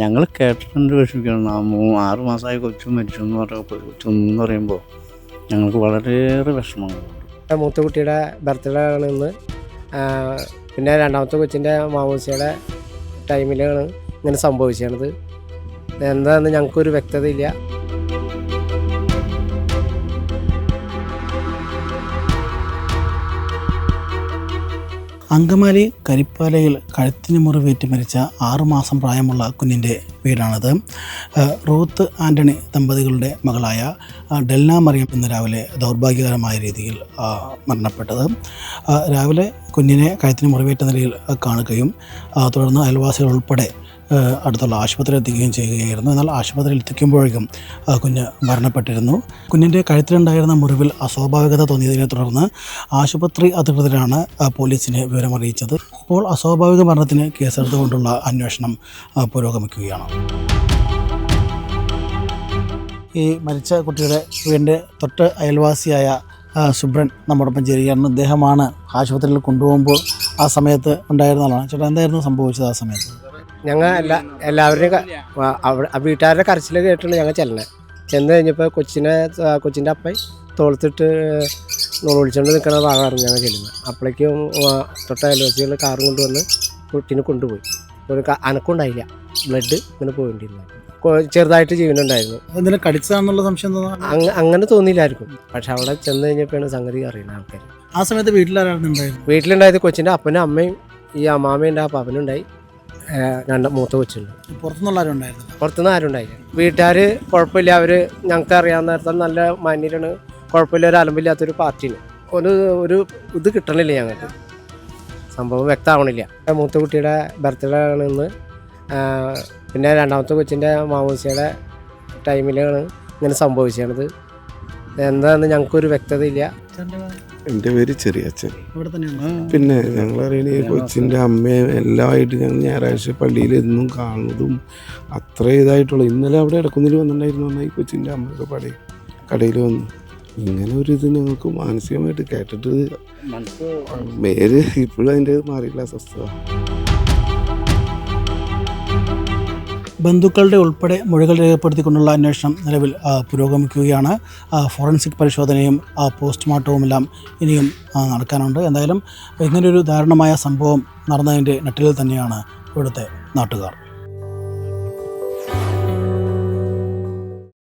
ഞങ്ങൾ കേട്ടിട്ടുണ്ട് വിഷമിക്കണം ആറ് മാസമായി കൊച്ചു മരിച്ചു എന്ന് പറയുമ്പോൾ കൊച്ചു എന്ന് പറയുമ്പോൾ ഞങ്ങൾക്ക് വളരെയേറെ വിഷമങ്ങളുണ്ട് മൂത്ത കുട്ടിയുടെ ബർത്ത്ഡേ ആണ് ഇന്ന്. പിന്നെ രണ്ടാമത്തെ കൊച്ചിന്റെ മാമൂസിയുടെ ടൈമിലാണ് ഇങ്ങനെ സംഭവിച്ചത്. എന്താണെന്ന് ഞങ്ങൾക്കൊരു വ്യക്തതയില്ല. അങ്കമാലി കരിപ്പാലയിൽ കഴുത്തിന് മുറിവേറ്റ് മരിച്ച ആറുമാസം പ്രായമുള്ള കുഞ്ഞിന്റെ വീടാണത്. റൂത്ത് ആന്റണി ദമ്പതികളുടെ മകളായ ഡെൽന മറിയം ഇന്ന് രാവിലെ ദൗർഭാഗ്യകരമായ രീതിയിൽ മരണപ്പെട്ടത്. രാവിലെ കുഞ്ഞിനെ കഴുത്തിന് മുറിവേറ്റ നിലയിൽ കാണുകയും തുടർന്ന് അയൽവാസികൾ ഉൾപ്പെടെ അടുത്തുള്ള ആശുപത്രിയിൽ എത്തിക്കുകയും ചെയ്യുകയായിരുന്നു. എന്നാൽ ആശുപത്രിയിൽ എത്തിക്കുമ്പോഴേക്കും കുഞ്ഞ് മരണപ്പെട്ടിരുന്നു. കുഞ്ഞിന്റെ കഴുത്തിലുണ്ടായിരുന്ന മുറിവിൽ അസ്വാഭാവികത തോന്നിയതിനെ തുടർന്ന് ആശുപത്രി അധികൃതരാണ് പോലീസിനെ വിവരമറിയിച്ചത്. ഇപ്പോൾ അസ്വാഭാവിക മരണത്തിന് കേസെടുത്തുകൊണ്ടുള്ള അന്വേഷണം പുരോഗമിക്കുകയാണ്. ഈ മരിച്ച കുട്ടിയുടെ വീടിന്റെ തൊട്ട് അയൽവാസിയായ സുബ്രൻ നമ്മോടൊപ്പം ചേരുകയാണ്. അദ്ദേഹമാണ് ആശുപത്രിയിൽ കൊണ്ടുപോകുമ്പോൾ ആ സമയത്ത് ഉണ്ടായിരുന്നതാണ് ചേട്ടാ എന്തായിരുന്നു സംഭവിച്ചത് ആ സമയത്ത്? ഞങ്ങൾ എല്ലാ എല്ലാവരുടെയും വീട്ടുകാരുടെ കരച്ചിൽ കേട്ടിട്ട് ഞങ്ങൾ ചെല്ലണേ. ചെന്ന് കഴിഞ്ഞപ്പോൾ കൊച്ചിനെ കൊച്ചിന്റെ അപ്പൻ തോളത്തിട്ട് വിളിച്ചുകൊണ്ട് നിൽക്കുന്ന ഭാഗമായിരുന്നു ഞങ്ങൾ ചെല്ലുന്നത് അപ്പോഴേക്കും തൊട്ട അയൽവാസികൾ കാറും കൊണ്ടുവന്ന് കുട്ടീനെ കൊണ്ടുപോയി. ഒരു അനക്കുണ്ടായില്ല. ബ്ലഡ് ഇങ്ങനെ പോയിട്ടിരുന്നു ചെറുതായിട്ട് ജീവനുണ്ടായിരുന്നു. എന്തിനെ കടിച്ചതാണെന്നുള്ള സംശയം അങ്ങ് അങ്ങ അങ്ങനെ തോന്നിയില്ലായിരിക്കും. പക്ഷെ അവിടെ ചെന്ന് കഴിഞ്ഞപ്പോഴാണ് സംഗതി അറിയുന്നത് ആൾക്കാർ ആ സമയത്ത് വീട്ടിലാരായിരുന്നു വീട്ടിലുണ്ടായത് കൊച്ചിന്റെ അപ്പനും അമ്മയും ഈ ആ പവനുണ്ടായി ഏ, രണ്ട് മൂത്ത കൊച്ചുണ്ട്. പുറത്തുനിന്നുള്ളവരുണ്ടായിരുന്നു പുറത്തുനിന്ന് ആരും ഉണ്ടായില്ല. വീട്ടുകാർ കുഴപ്പമില്ല. അവർ ഞങ്ങൾക്ക് അറിയാവുന്ന നേരത്തെ നല്ല മാന്യരാണ് കുഴപ്പമില്ല ഒരു അലമ്പില്ലാത്തൊരു പാർട്ടിയാണ്. ഒരു ഒരു ഇത് കിട്ടണില്ല ഞങ്ങൾക്ക്. സംഭവം വ്യക്തമാവണില്ല. മൂത്ത കുട്ടിയുടെ ബർത്ത്ഡേ ആണ് ഇന്ന്. പിന്നെ രണ്ടാമത്തെ കൊച്ചിന്റെ മാമൂസിയുടെ ടൈമിലാണ് ഇങ്ങനെ സംഭവിച്ചത്. എന്താണെന്ന് ഞങ്ങൾക്കൊരു വ്യക്തതയില്ല. എന്റെ പേര് ചെറിയച്ഛൻ അച്ഛൻ. തന്നെയാണ്? പിന്നെ ഞങ്ങൾ അറിയണ ഈ കൊച്ചിന്റെ അമ്മയും എല്ലാമായിട്ട് ഞങ്ങൾ ഞായറാഴ്ച പള്ളിയിൽ എന്നും കാണുന്നതും അത്ര ഇതായിട്ടുള്ള. ഇന്നലെ അവിടെ ഇടക്കുന്നിൽ വന്നിട്ടുണ്ടായിരുന്നു പറഞ്ഞാൽ ഈ കൊച്ചിന്റെ അമ്മയുടെ പടയിൽ കടയിൽ വന്നു. ഇങ്ങനെ ഒരു ഇത് ഞങ്ങൾക്ക് മാനസികമായിട്ട് കേട്ടിട്ട് മനസ്സ് പേര് ഇപ്പോഴും അതിന്റെ മാറിയില്ല അസ്വസ്ഥത ബന്ധുക്കളുടെ ഉൾപ്പെടെ മൊഴികൾ രേഖപ്പെടുത്തിക്കൊണ്ടുള്ള അന്വേഷണം നിലവിൽ പുരോഗമിക്കുകയാണ്. ഫോറൻസിക് പരിശോധനയും പോസ്റ്റ്മോർട്ടവും എല്ലാം ഇനിയും നടക്കാനുണ്ട്. എന്തായാലും ഇങ്ങനൊരു ദാരുണമായ സംഭവം നടന്നതിന്റെ നട്ടിലിൽ തന്നെയാണ് ഇവിടുത്തെ നാട്ടുകാർ.